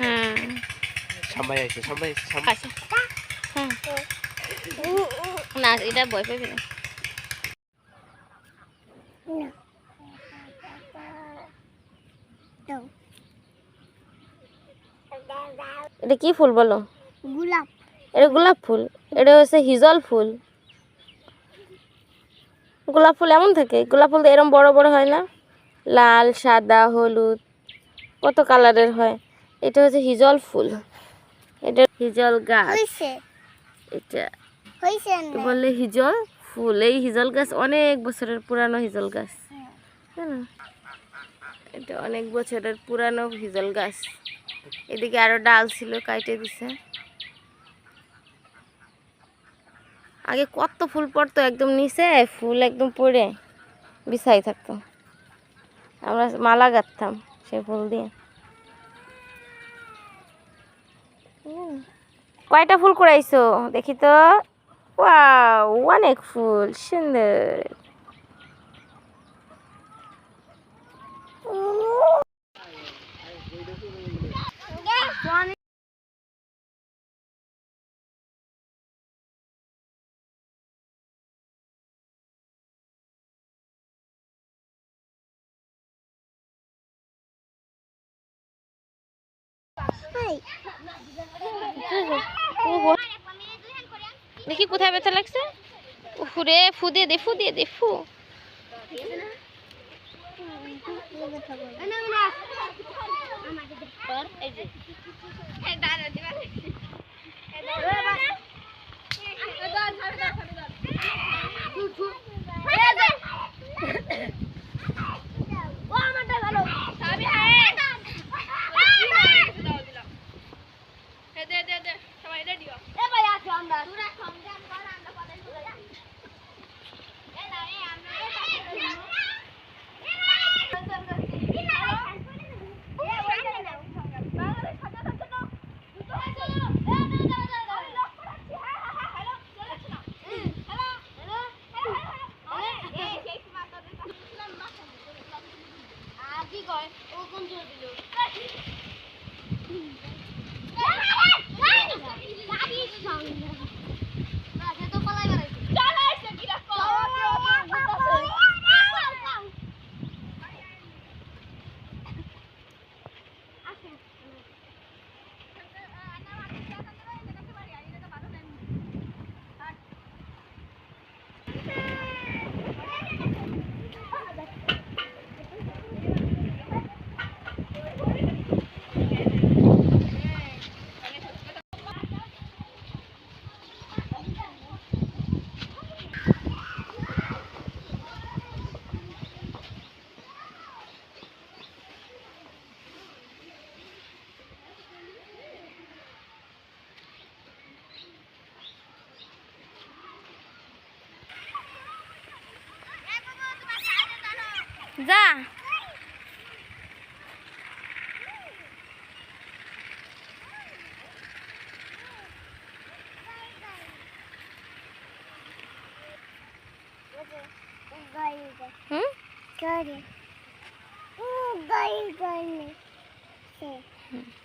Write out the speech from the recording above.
হ্যাঁ আছে আছে না এটা ভয় পাবি না। এটা কি ফুল বলো? গোলাপ। এটা গোলাপ ফুল। এটা হচ্ছে হিজল ফুল। গোলাপ ফুল এমন থাকে। গোলাপ ফুল তো এরম বড় বড় হয় না। লাল সাদা হলুদ কত কালারের হয়? এটা হচ্ছে হিজল ফুল। এটা হিজল গাছ। এটা বললে হিজল ফুল। এই হিজল গাছ অনেক বছরের পুরানো হিজল গাছ। জানো এটা অনেক বছরের পুরানো হিজল গাছ। এদিকে আরও ডাল ছিল কাইটে দিছে। আগে কত ফুল পড়তো একদম নিচে ফুল একদম পড়ে বিছাই থাকতো। আমরা মালা গাঁথতাম সে ফুল দিয়ে। কয়টা ফুল করাইছো দেখি তো। অনেক ফুল সুন্দর। দেখি কোথায় ব্যথা লাগছে ফুরে ফু দিয়ে দে ফু দিয়ে দে ফু যা Dá. Hum? Gari. Hum, gari, gari. Sim.